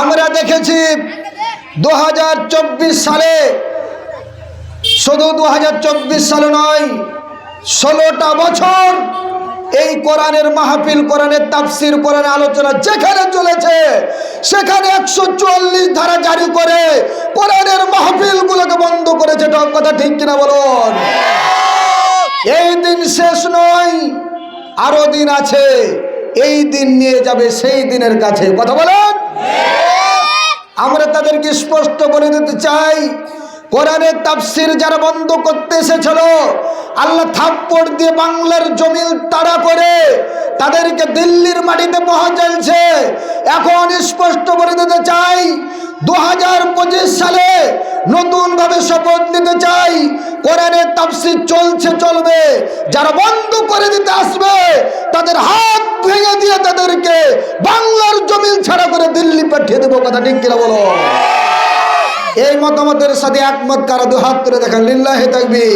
আমরা দেখেছি দু হাজার চব্বিশ সালে, শুধু দু হাজার চব্বিশ সালে নয়, ষোলোটা বছর এই কোরআনের মাহফিল, কোরআনের তাফসির, কোরআনের আলোচনা যেখানে চলেছে, সেখানে একশো চুয়াল্লিশ ধারা জারি করে কোরআনের মাহফিলগুলোকে বন্ধ করেছে। কথা ঠিক কিনা বলুন? এই দিন শেষ নয়, আরও দিন আছে, এই দিন নিয়ে যাবে সেই দিনের কাছে। কথা বলেন? আমরা তাদেরকে স্পষ্ট বলে দিতে চাই। কোরআনের তাফসির যারা বন্ধ করতে এসেছিল, আল্লাহ থাপ্পড় দিয়ে বাংলার জমিল তাড়া করে তাদেরকে দিল্লির মাটিতে পৌঁছালছে এখন স্পষ্ট করে দিতে চাই দু হাজার পঁচিশ সালে নতুনভাবে শপথ নিতে চাই, কোরআনের তাফসির চলছে, চলবে। যারা বন্ধ করে দিতে আসবে, তাদের হাত ভেঙে দিয়ে তাদেরকে বাংলার জমিন ছাড়া করে দিল্লি পাঠিয়ে দেবো। কথা ঠিক কিনা বলো? এই মতামতের সাথে একমত কারা? দু হাত তুলে দেখেন। লিল্লাহে থাকবি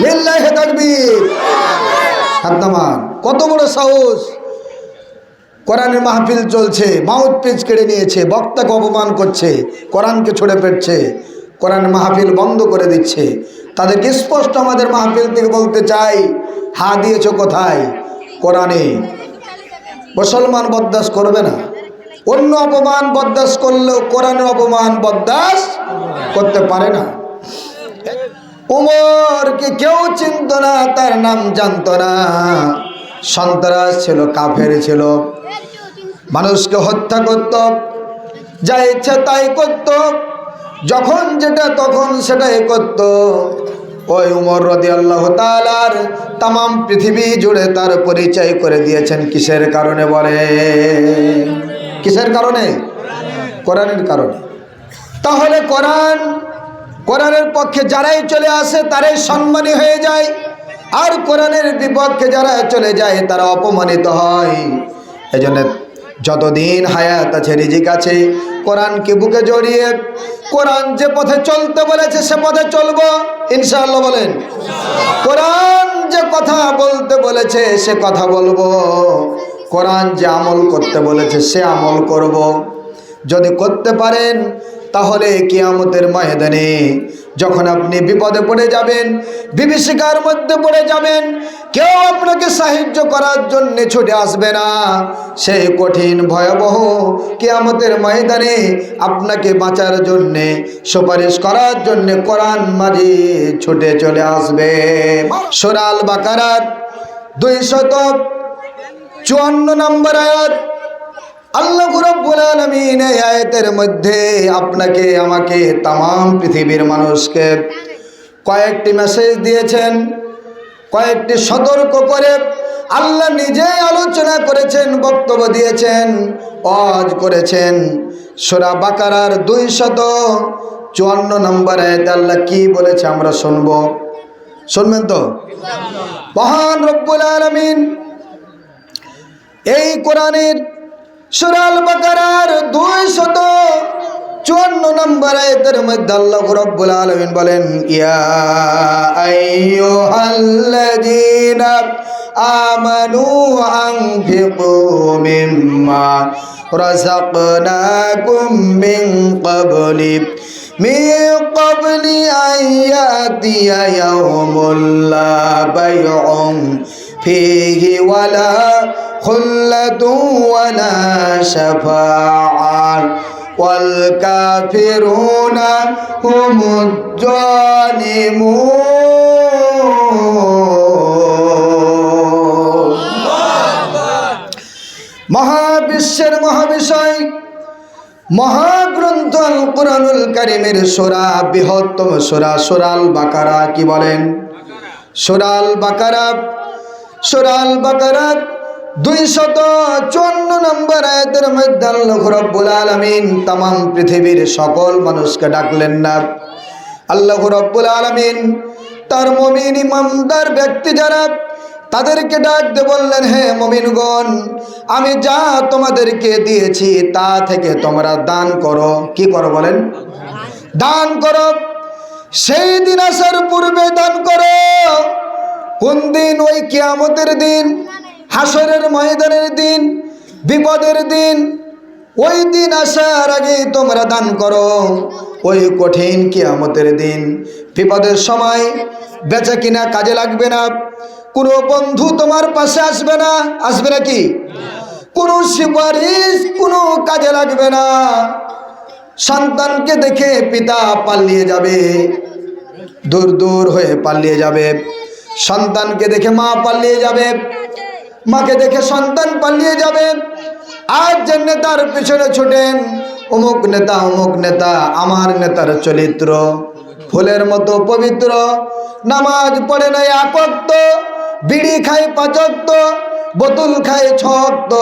লিল্লাহে থাকবি হাত নামান। কত বড় সাহস। কোরআনের মাহফিল চলছে মাউথ পিচ কেড়ে নিয়েছে, বক্তাকে অপমান করছে, কোরআনকে ছড়ে পেটছে কোরআন মাহফিল বন্ধ করে দিচ্ছে। তাদেরকে স্পষ্ট আমাদের মাহফিল থেকে বলতে চাই হা দিয়েছ কোথায়? কোরআনে। মুসলমান বরদাস করবে না। অন্য অপমান বরদাস করলেও কোরআনের অপমান বরদাস করতে পারে না। উমরকে কেউ চিনত না, তার নাম জানত না। সন্ত্রাস ছিল, কাফের ছিল। মানুষকে হত্যা করত, যা ইচ্ছা তাই করত। যখন যেটা তখন সেটাই করত। ওই উমর রদি আল্লাহ তালার তাম পৃথিবী জুড়ে তার পরিচয় করে দিয়েছেন, কিসের কারণে বলে? কিসের কারণে? কোরআনের কারণে। তাহলে কোরআন, কোরআনের পক্ষে যারাই চলে আসে, তারাই সম্মানী হয়ে যায়। আর কোরআনের বিপক্ষে যারা চলে যায়, তারা অপমানিত হয়। এই জন্য যতদিন হায়াত আছে, রিজিক আছে, কোরআনকে বুকে জড়িয়ে, কোরআন যে পথে চলতে বলেছে, সে পথে চলবো, ইনশাআল্লাহ বলেন। কোরআন যে কথা বলতে বলেছে, সে কথা বলব। কোরআন যে আমল করতে বলেছে, সে আমল করব। যদি করতে পারেন, তাহলে কিয়ামতের ময়দানে যখন আপনি বিপদে পড়ে যাবেন, বিভীষিকার মধ্যে পড়ে যাবেন, কেউ আপনাকে সাহায্য করার জন্য ছুটে আসবে না সেই কঠিন, ভয়াবহ কিয়ামতের ময়দানে আপনাকে বাঁচার জন্যে, সুপারিশ করার জন্য কোরআন মাঝে ছুটে চলে আসবে সোরাল বাকারার দুই শত চুয়ান্ন নম্বর আয়াত। আল্লাহ রব্বুল আলামিন এই আয়াতের মধ্যে আপনাকে, আমাকে তাম পৃথিবীর মানুষকে কয়েকটি মেসেজ দিয়েছেন, কয়েকটি সতর্ক করে আল্লাহ নিজেই আলোচনা করেছেন, বক্তব্য দিয়েছেন অজ করেছেন। সোরা বাকারার দুই শত চুয়ান্ন নম্বর আয়াতে আল্লাহ কি বলেছে আমরা শুনব। শুনবেন তো? মহান রব্বুল আলমিন এই কোরআনের সুরাল বাকারার দুই শত চুয়ান্ন নম্বর আয়তের মধ্যে আল্লাহ রব্বুল আলমিন বলেন ইয়া আইয়ুহাল্লাযীনা আমানু আনফিকু মিম্মা রাযাকনাকুম মিন ক্বাবলি من قبل أن يأتي يوم لا بيع فيه ولا خلة ولا شفاعة والكافرون هم الظالمون মহাবিশ্বের মহাবিষয় মহাগ্রন্থ আল কোরআনুল কারিমের সোরা বৃহত্তম সোরা সোরাল বাকারা কি বলেন সোরাল বাকারা সোরাল বাকারা দুই শত চুয়ান্ন নম্বর আয়াতের মধ্যে আল্লাহ রব্বুল আলমিন তাম পৃথিবীর সকল মানুষকে ডাকলেন না। আল্লাহ রব্বুল আলমিন তার মমিন ইমামদার ব্যক্তি যারা, তাদেরকে ডাকতে বললেন, হে মমিনগণ, আমি যা তোমাদেরকে দিয়েছি তা থেকে তোমরা দান করো। কি করো বলেন? দান করো। সেই দিন আসার পূর্বে দান করো। কোন দিন? ওই কিয়ামতের দিন হাসরের ময়দানের দিন, বিপদের দিন। ওই দিন আসার আগে তোমরা দান করো। ওই কঠিন কিয়ামতের দিন, বিপদের সময় বেচা কিনা কাজে লাগবে না। কোনো বন্ধু তোমার পাশে আসবে না। আসবে না কি? কোনো সুপারিশ কোনো কাজে লাগবে না। সন্তানকে দেখে পিতা পালিয়ে যাবে, দূর দূর হয়ে পালিয়ে যাবে। সন্তানকে দেখে মা পালিয়ে যাবে। মাকে দেখে সন্তান পালিয়ে যাবে। আর যে নেতার পিছনে ছুটেন অমুক নেতা অমুক নেতা আমার নেতার চরিত্র ফুলের মতো পবিত্র নামাজ পড়ে নাই আকত্ত বিড়ি খায় পাচক্ত বোতল খায় ছক্ত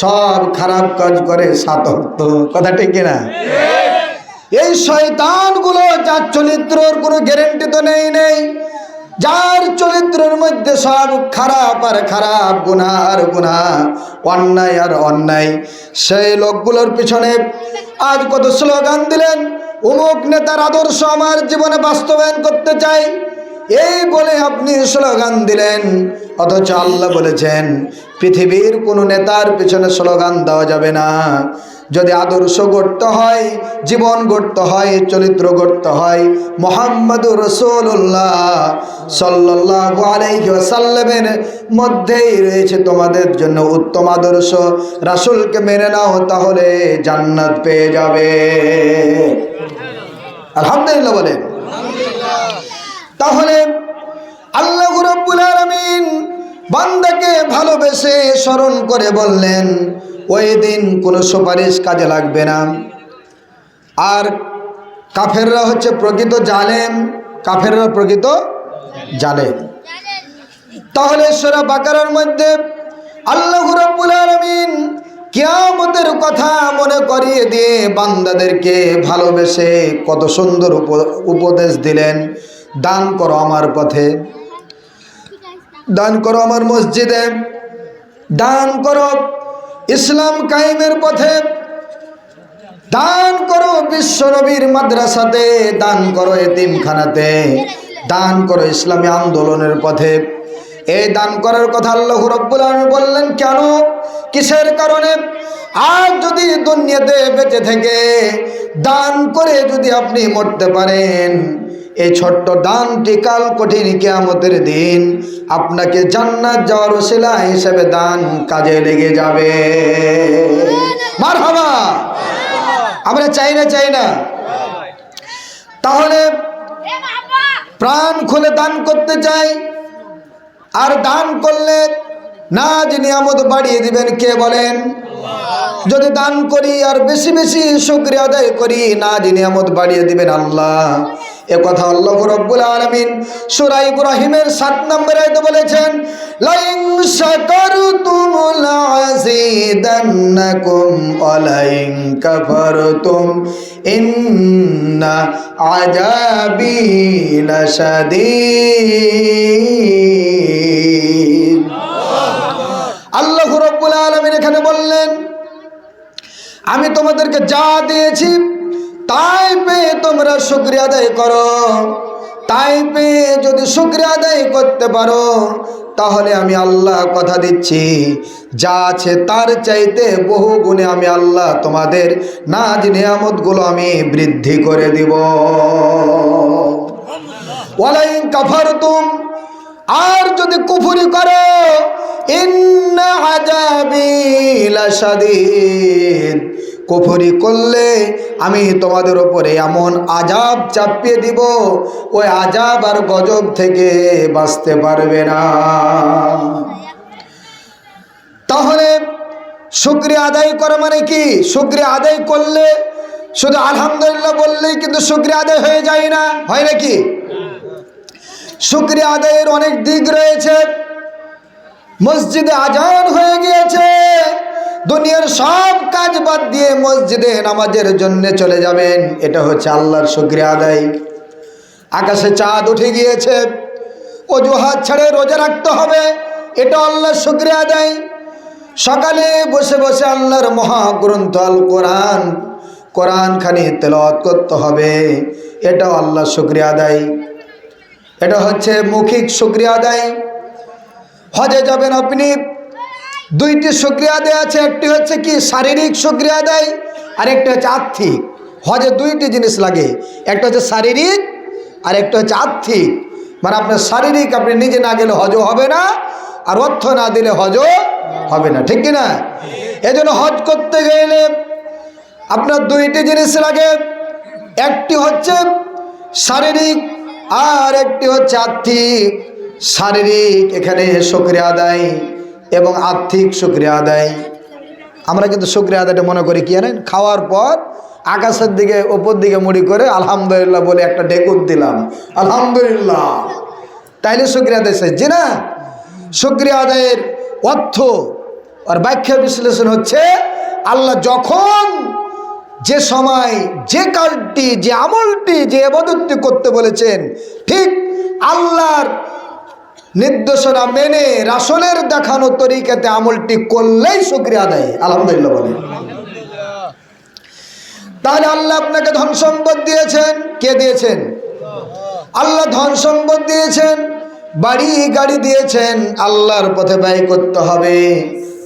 সব খারাপ কাজ করে সাতক্ত। কথা ঠিক কিনা এই শয়তানগুলো যার চরিত্রর কোনো গ্যারেন্টি তো নেই নেই। যার চরিত্রের মধ্যে সব খারাপ আর খারাপ গুণা আর গুণা, অন্যায় আর অন্যায়, সেই লোকগুলোর পিছনে আজ কত স্লোগান দিলেন। অমুক নেতার আদর্শ আমার জীবনে বাস্তবায়ন করতে চাই, এই বলে আপনি স্লোগান দিলেন। অথচ আল্লাহ বলেছেন, পৃথিবীর কোনো নেতার পিছনে স্লোগান দেওয়া যাবে না। যদি আদর্শ গড়তে হয় জীবন গড়তে হয় চরিত্র গড়তে হয় মোহাম্মদ রসুল্লাহ সাল্লাহ আলাইসাল্লামের মধ্যেই রয়েছে তোমাদের জন্য উত্তম আদর্শ রাসুলকে মেনে নাও তাহলে জান্নাত পেয়ে যাবে। আলহামদুলিল্লাহ বলেন। তাহলে আল্লাহ রব্বুল আলামিন বান্দাকে ভালোবেসে স্মরণ করে বললেন ওই দিন কোনো সুপারিশ কাজে লাগবে না। আর কাফেররা হচ্ছে প্রকৃত জালেম, কাফেররা প্রকৃত জালেম। তাহলে সোরা বাকারার মধ্যে আল্লাহ রব্বুল আলামিন কিয়ামতের কথা মনে করিয়ে দিয়ে বান্দাদেরকে ভালোবেসে কত সুন্দর উপ- উপদেশ দিলেন, দান করো আমার পথে। দান করো আমার মসজিদে। দান করো ইসলাম কায়েমের পথে দান করো বিশ্বনবীর মাদ্রাসাতে, দান করো এতিমখানাতে, দান করো ইসলামী আন্দোলনের পথে। এই দান করার কথা আল্লাহ রব্বুল আলামিন বললেন, কেন? কিসের কারণে? আর যদি দুনিয়াতে বেঁচে থেকে দান করে যদি আপনি মরতে পারেন এই ছোট্ট দানটি কাল কঠিন কিয়ামতের দিন আপনাকে জান্নাত যাওয়ার ওসিলা হিসেবে দান কাজে লেগে যাবে। মার আমরা চাই না চাই না। তাহলে প্রাণ খুলে দান করতে চাই, আর দান করলে না যে নিয়ামত বাড়িয়ে দিবেন, কে বলেন? যদি দান করি আর বেশি বেশি শুক্রিয়া আদায় করি, না যে নিয়ামত বাড়িয়ে দিবেন, আল্লাহ। এ কথা আল্লাহ রব্বুল আলমিন সুরাই ইব্রাহিমের সাত নম্বরে আয়তে বলেছেন, লাইন শাকারতুম লাযিদান্নাকুম ওয়া লাইন কাফারতুম ইন্না আযাবি লাশাদীদ। এখানে বললেন, আমি তোমাদেরকে যা দিয়েছি, তাই পেয়ে তোমরা শুক্রিয়া আদায় করো। তাই পেয়ে যদি শুক্রিয়া আদায় করতে পারো, তাহলে আমি আল্লাহ কথা দিচ্ছি। যা আছে তার চাইতে বহু গুণে আমি আল্লাহ তোমাদের নাজ নিয়ামতগুলো আমি বৃদ্ধি করে দিব। ওয়ালাইন আর যদি কুফুরি করো কুফুরি করলে আমি তোমাদের ওপরে এমন আজাব চাপিয়ে দিব, ওই আজাব আর গজব থেকে বাঁচতে পারবে না। তাহলে শুক্রিয়া আদায় করা মানে কি? শুক্রিয়া আদায় করলে শুধু আলহামদুলিল্লাহ বললেই কিন্তু শুক্রিয়া আদায় হয়ে যায় না। হয় নাকি? শুক্রিয়া আদায়ের অনেক দিক রয়েছে। মসজিদে আজান হয়ে গিয়েছে। দুনিয়ার সব কাজ বাদ দিয়ে মসজিদে নামাজের জন্য চলে যাবেন। এটা হচ্ছে আল্লাহর শুক্রিয়া আদায়। আকাশে চাঁদ উঠে গিয়েছে। অজুহাত ছেড়ে রোজা রাখতে হবে। এটা আল্লাহর শুক্রিয়া আদায়। সকালে বসে বসে আল্লাহর মহাগ্রন্থ আল কোরআন খানি তেলাওয়াত করতে হবে। এটাও আল্লাহর শুক্রিয়া আদায়। এটা হচ্ছে মৌখিক শুক্রিয়া আদায়। হজে যাবেন আপনি। দুইটি শুক্রিয়া আদায় আছে, একটি হচ্ছে কি শারীরিক শুক্রিয়া আদায় আর একটা হচ্ছে আর্থিক। হজে দুইটি জিনিস লাগে, একটা হচ্ছে শারীরিক আর একটা হচ্ছে আর্থিক। মানে আপনার শারীরিক আপনি নিজে না গেলে হজও হবে না, আর অর্থ না দিলে হজও হবে না। ঠিক কিনা? এই জন্য হজ করতে গেলে আপনার দুইটি জিনিস লাগে, একটি হচ্ছে শারীরিক, আর একটি হচ্ছে আর্থিক। শারীরিক এখানে শুক্রিয়া আদায় এবং আর্থিক শুক্রিয়া আদায়। আমরা কিন্তু শুক্রিয়া আদায়টা মনে করি কি জানেন? খাওয়ার পর আকাশের দিকে ওপর দিকে মুড়ি করে আলহামদুলিল্লাহ বলে একটা ডেকুর দিলাম। আলহামদুলিল্লাহ। তাইলে শুক্রিয়া আদায় জি না? শুক্রিয়া আদায়ের অর্থ আর ব্যাখ্যা বিশ্লেষণ হচ্ছে আল্লাহ যখন যে সময় যে কাজটি, যে আমলটি, যে এবাদতটি করতে বলেছেন, ঠিক আল্লাহর নির্দেশনা মেনে রাসলের দেখানো তরিকাতে আমলটি করলেই শুক্রিয়া দেয় আলহামদুলিল্লাহ বলে তাহলে আল্লাহ আপনাকে ধন সম্পদ দিয়েছেন। কে দিয়েছেন? আল্লাহ ধন সম্পদ দিয়েছেন। বাড়ি, গাড়ি দিয়েছেন। আল্লাহর পথে ব্যয় করতে হবে,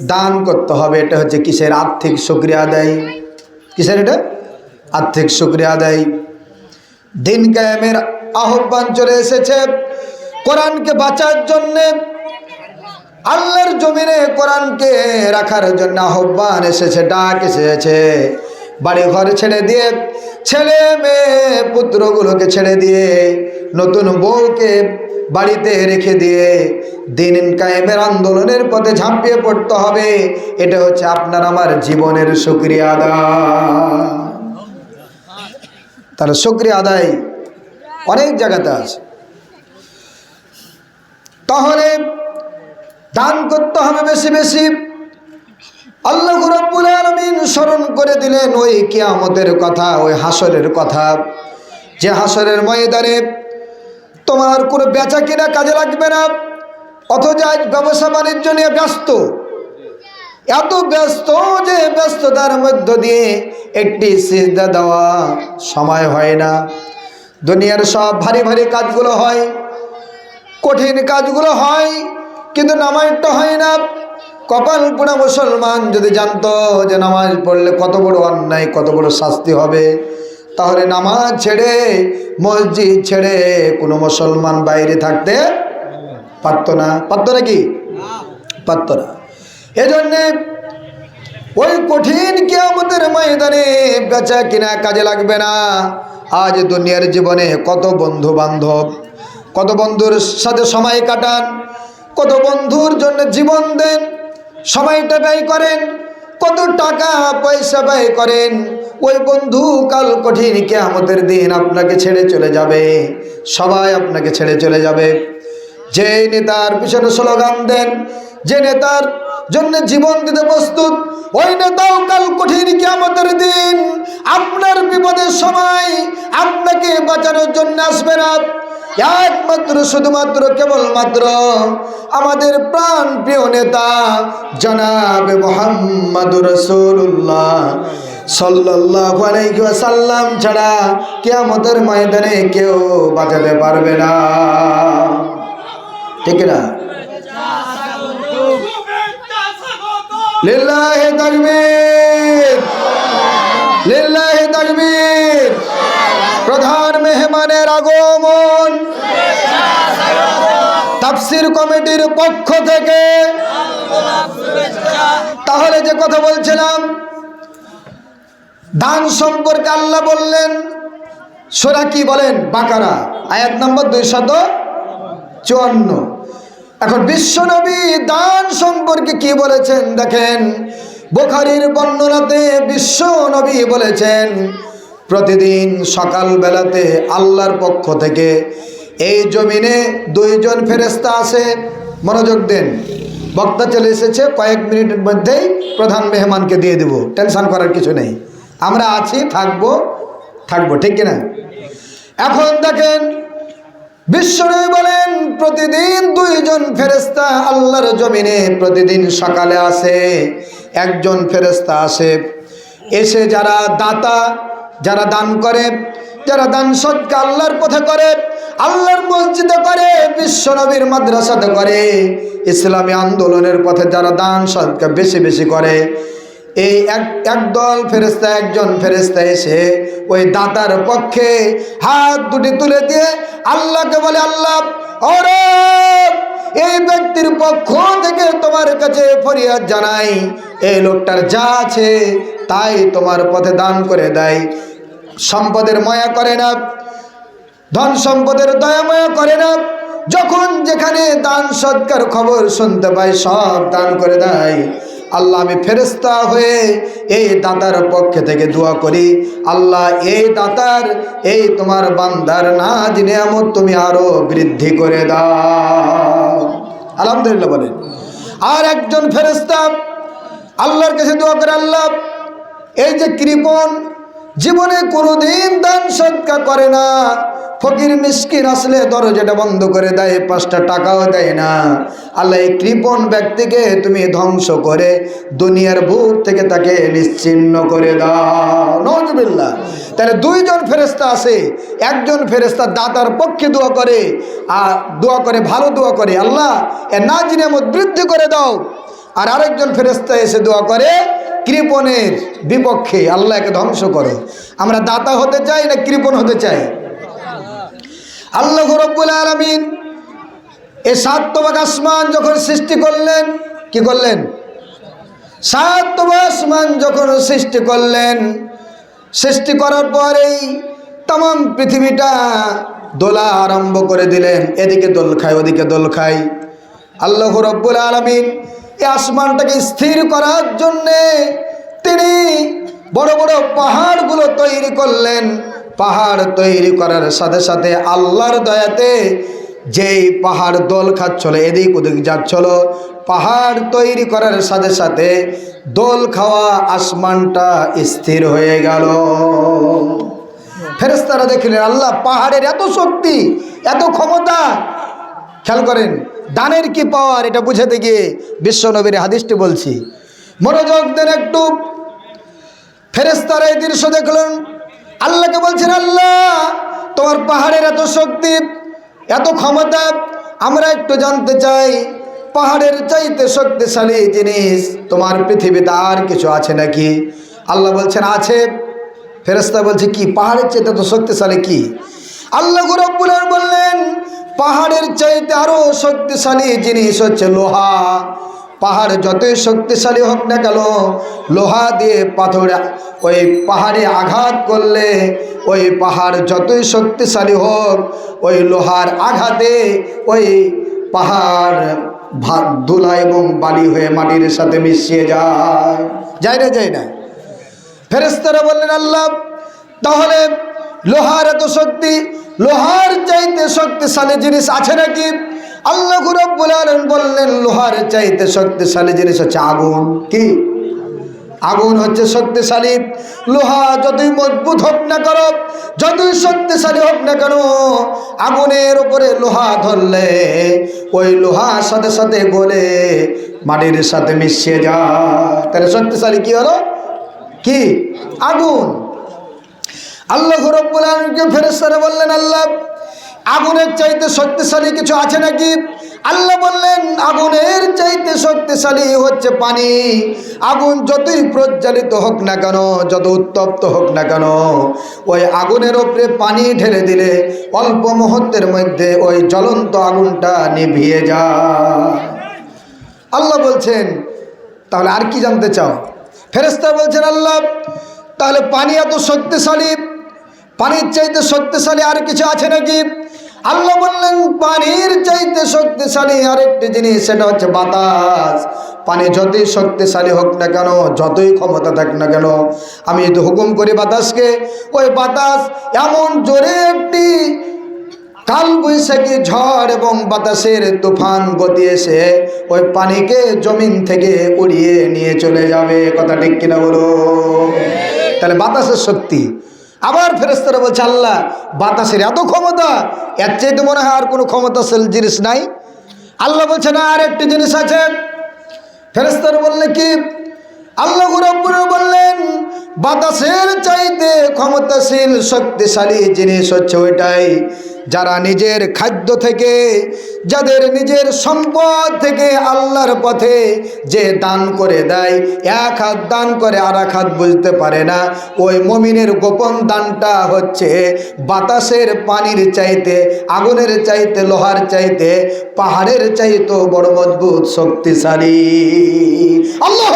দান করতে হবে। এটা হচ্ছে কিসের আর্থিক শুক্রিয়া আদায়? কিসের এটা? আর্থিক শুক্রিয়া দেয় দিন কায়েমের আহ্বান চলে এসেছে। কোরআনকে বাঁচার জন্যে, আল্লাহর জমিনে কোরআনকে রাখার জন্য আহ্বান এসেছে, ডাক এসেছে। বাড়ি ঘর ছেড়ে দিয়ে, ছেলে মেয়ে, পুত্রগুলোকে ছেড়ে দিয়ে, নতুন বউকে বাড়িতে রেখে দিয়ে দিন কায়েমের আন্দোলনের পথে ঝাঁপিয়ে পড়তে হবে। এটা হচ্ছে আপনার আমার জীবনের সুক্রিয়া আদায় তার সুক্রিয়া আদায় অনেক জায়গাতে আছে। তাহলে দান করতে হবে বেশি বেশি। আল্লাহ রব্বুল আলমিন স্মরণ করে দিলেন ওই কিয়ামতের কথা, ওই হাসরের কথা। যে হাসরের ময়দানে তোমার কোনো বেচা কিনা কাজে লাগবে না, অথচ আজ ব্যবসা বাণিজ্য নিয়ে ব্যস্ত। এত ব্যস্ত যে ব্যস্ততার মধ্য দিয়ে একটি সিজদা দেওয়া সময় হয় না। দুনিয়ার সব ভারী ভারী কাজগুলো হয়। কঠিন কাজগুলো হয়, কিন্তু নামাজটা হয় না। কপাল পোড়া মুসলমান যদি জানতো যে নামাজ পড়লে কত বড় অন্যায়, কত বড় শাস্তি হবে, তাহলে নামাজ ছেড়ে, মসজিদ ছেড়ে কোনো মুসলমান বাইরে থাকতে পারতো না। পারতো নাকি পারতো না। এজন্যে ওই কঠিন কিয়ামতের ময়দানে বেচা কিনা কাজে লাগবে না। আজ দুনিয়ার জীবনে কত বন্ধু বান্ধব কত বন্ধুর সাথে সময় কাটান, কত বন্ধুর জন্য জীবন দেন সময়টা ব্যয় করেন, কত টাকা পয়সা ব্যয় করেন, ওই বন্ধু কাল কঠিন কেয়ামতের দিন আপনাকে ছেড়ে চলে যাবে, সবাই আপনাকে ছেড়ে চলে যাবে। যে নেতার পিছনে স্লোগান দেন, যে নেতার জন্য জীবন দিতে প্রস্তুত, ওই নেতাও কাল কঠিন কেয়ামতের দিন আপনার বিপদের সময় আপনাকে বাঁচানোর জন্য আসবে না। একমাত্র শুধুমাত্র কেবলমাত্র আমাদের প্রাণ প্রিয় নেতা জনাবে মোহাম্মদ রসুল্লাহ সাল্লাল্লাহু আলাইহি ওয়াসাল্লাম ছাড়া কিয়ামতের ময়দানে কেউ বাঁচাতে পারবে না। ঠিক না? লিল্লাহি তাকবীর। প্রধান মেহমানের আগমন। তাফসির কমিটির পক্ষ থেকে। তাহলে যে কথা বলছিলাম, দান সম্পর্কে আল্লাহ বললেন, সোরা কি বলেন? বাকারা, আয়াত নম্বর দুইশত চুয়ান্ন। এখন বিশ্বনবী দান সম্পর্কে কি বলেছেন? দেখেন বোখারির বর্ণনাতে বিশ্ব নবী বলেছেন, প্রতিদিন সকাল বেলাতে আল্লাহর পক্ষ থেকে এই জমিনে দুইজন ফেরেস্তা আছে মনোযোগ দেন। বক্তা চলে এসেছে, কয়েক মিনিটের মধ্যেই প্রধান মেহমানকে দিয়ে দেব। টেনশন করার কিছু নেই। আমরা আছি, থাকব থাকব, ঠিক কিনা? এখন দেখেন বিশ্বনবী বলেন, প্রতিদিন দুইজন ফেরেস্তা আল্লাহর জমিনে প্রতিদিন সকালে আসে। একজন ফেরেস্তা আসে। এসে যারা দাতা, যারা দান করে, যারা দান সৎকা আল্লাহর পথে করে, আল্লাহর মসজিদে করে বিশ্বনবীর মাদ্রাসাতে করে, ইসলামী আন্দোলনের পথে যারা দান সদকা বেশি বেশি করে, এই এক, একদল ফেরেস্তা একজন ফেরেস্তা এসে ওই দাতার পক্ষে হাত দুটি তুলে দিয়ে আল্লাহকে বলে, আল্লাহ ওরে এই ব্যক্তির পক্ষ থেকে তোমার কাছে ফরিয়াদ জানাই, এই লোকটার যা আছে তাই তোমার পথে দান করে দেয়। সম্পদের মায়া করে না, ধন সম্পদের দয়াময় করে না, যখন যেখানে দান সৎকার খবর শুনতে পাই সব দান করে দেয়। আল্লাহ, আমি ফেরেস্তা হয়ে এই দাতার পক্ষে থেকে দোয়া করি, আল্লাহ, এই দাতার, এই তোমার বান্দার না নিয়ামত তুমি আরও বৃদ্ধি করে দাও। আলহামদুলিল্লাহ বলেন। আর একজন ফেরেস্তা আল্লাহর কাছে দোয়া করে, আল্লাহ, এই যে কৃপন জীবনে কোনোদিন দান করে না। ফকির মিসকিন আসলে দরজাটা বন্ধ করে দেয়, পাঁচটা টাকাও দেয় না। আল্লাহ এই কৃপণ ব্যক্তিকে তুমি ধ্বংস করে দুনিয়ার ভূত থেকে তাকে নিশ্চিন্ন করে দাও। নজবিল্লা তাহলে দুইজন ফেরেস্তা আছে, একজন ফেরেস্তা দাতার পক্ষে দোয়া করে, আর দোয়া করে, ভালো দোয়া করে। আল্লাহ এ নাজ নিয়ামত বৃদ্ধি করে দাও। আর আরেকজন ফেরেস্তা এসে দোয়া করে কৃপণের বিপক্ষে আল্লাহকে ধ্বংস করো। আমরা দাতা হতে চাই না কৃপণ হতে চাই? আল্লাহ রব্বুল আলমিন এ সাতবাক আসমান যখন সৃষ্টি করলেন, কি করলেন? সাতবাক আসমান যখন সৃষ্টি করলেন, সৃষ্টি করার পরেই তাম পৃথিবীটা দোলা আরম্ভ করে দিলেন। এদিকে দোল খায়, ওদিকে দোল খায়। আল্লাহ রব্বুল আলমিন এই আসমানটাকে স্থির করার জন্যে তিনি বড় বড় পাহাড়গুলো তৈরি করলেন। পাহাড় তৈরি করার সাথে সাথে আল্লাহর দয়াতে যেই পাহাড় দোল খাচ্ছিল এদিক ওদিক যাচ্ছিল পাহাড় তৈরি করার সাথে সাথে দোল খাওয়া আসমানটা স্থির হয়ে গেল। ফেরেস্তারা দেখলেন, আল্লাহ, পাহাড়ের এত শক্তি, এত ক্ষমতা খেয়াল করেন, দানের কি পাওয়ার এটা বুঝাতে গিয়ে বিশ্ব নবীর হাদিসটি বলছি। মনোযোগ দেন একটু ফেরেস্তারা এই দৃশ্য দেখলেন। আল্লাহকে বলছেন, আল্লাহ, তোমার পাহাড়ের এত শক্তি, এত ক্ষমতা, আমরা একটু জানতে চাই, পাহাড়ের চাইতে শক্তিশালী জিনিস, তোমার পৃথিবীতে আর কিছু আছে নাকি? আল্লাহ বলছেন, আছে। ফেরেস্তা বলছে, কি, পাহাড়ের চাইতে তো শক্তিশালী কি? আল্লাহ রব্বুল আলামিন বললেন পাহাড়ের চাইতে আরও শক্তিশালী জিনিস হচ্ছে লোহা। পাহাড় যতই শক্তিশালী হোক না কেন, লোহা দিয়ে পাথর, ওই পাহাড়ে আঘাত করলে, ওই পাহাড় যতই শক্তিশালী হোক, ওই লোহার আঘাতে ওই পাহাড় ভাত ধুলা এবং বালি হয়ে মাটির সাথে মিশিয়ে যায়। যায় না যায় না। ফেরেস্তারা বললেন, আল্লাহ, তাহলে লোহার এত শক্তি, লোহার চাইতে শক্তিশালী জিনিস আছে নাকি? আল্লাহ রব্বুল বললেন, লোহার চাইতে শক্তিশালী জিনিস হচ্ছে আগুন। কি? আগুন হচ্ছে শক্তিশালী। লোহা যতই মজবুত হোক না করো যতই শক্তিশালী হোক না কেন, আগুনের উপরে লোহা ধরলে, ওই লোহার সাথে সাথে গলে মাটির সাথে মিশিয়ে যায়। তাহলে শক্তিশালী কি হলো? কি? আগুন। আল্লাহ রব্বুল আলমকে ফেরেস্তারা বললেন, আল্লাহ, আগুনের চাইতে শক্তিশালী কিছু আছে নাকি? আল্লাহ বললেন, আগুনের চাইতে শক্তিশালী হচ্ছে পানি। আগুন যতই প্রজ্বালিত হোক না কেন, যত উত্তপ্ত হোক না কেন, ওই আগুনের ওপরে পানি ঢেলে দিলে অল্প মুহূর্তের মধ্যে ওই জ্বলন্ত আগুনটা নিভিয়ে যায়। আল্লাহ বলছেন, তাহলে আর কি জানতে চাও? ফেরেস্তা বলছেন, আল্লাহ, তাহলে পানি এত শক্তিশালী পানির চাইতে শক্তিশালী আর কিছু আছে নাকি? আল্লাহ বললেন, পানির চাইতে শক্তিশালী আরেকটি জিনিস, সেটা হচ্ছে বাতাস। পানি যতই শক্তিশালী হোক না কেন, যতই ক্ষমতা থাক না কেন, আমি যদি হুকুম করি বাতাসকে, ওই বাতাস এমন জোরে একটি কাল বৈশাখী ঝড় এবং বাতাসের তুফান গতি এসে ওই পানিকে জমিন থেকে উড়িয়ে নিয়ে চলে যাবে। কথা ঠিক কিনা বলো? তাহলে বাতাসের শক্তি আবার ফেরেস্তারা বলছে, আল্লাহ, বাতাসের এত ক্ষমতা, এর চাইতে মনে হয় আর কোনো ক্ষমতাশীল জিনিস নাই। আল্লাহ বলছে, না, আর একটি জিনিস আছে। ফেরেস্তারা বললে কি? আল্লাহ রব্বুল বললেন, বাতাসের চাইতে ক্ষমতাশীল, শক্তিশালী জিনিস হচ্ছে ওইটাই। যারা নিজের খাদ্য থেকে, যাদের নিজের সম্পদ থেকে আল্লাহর পথে যে দান করে দেয়, এক হাত দান করে আর এক হাত বুঝতে পারে না ওই মমিনের গোপন দানটা হচ্ছে বাতাসের পানির চাইতে, আগুনের চাইতে, লোহার চাইতে, পাহাড়ের চাইতেও বড় মজবুত, শক্তিশালী আল্লাহ!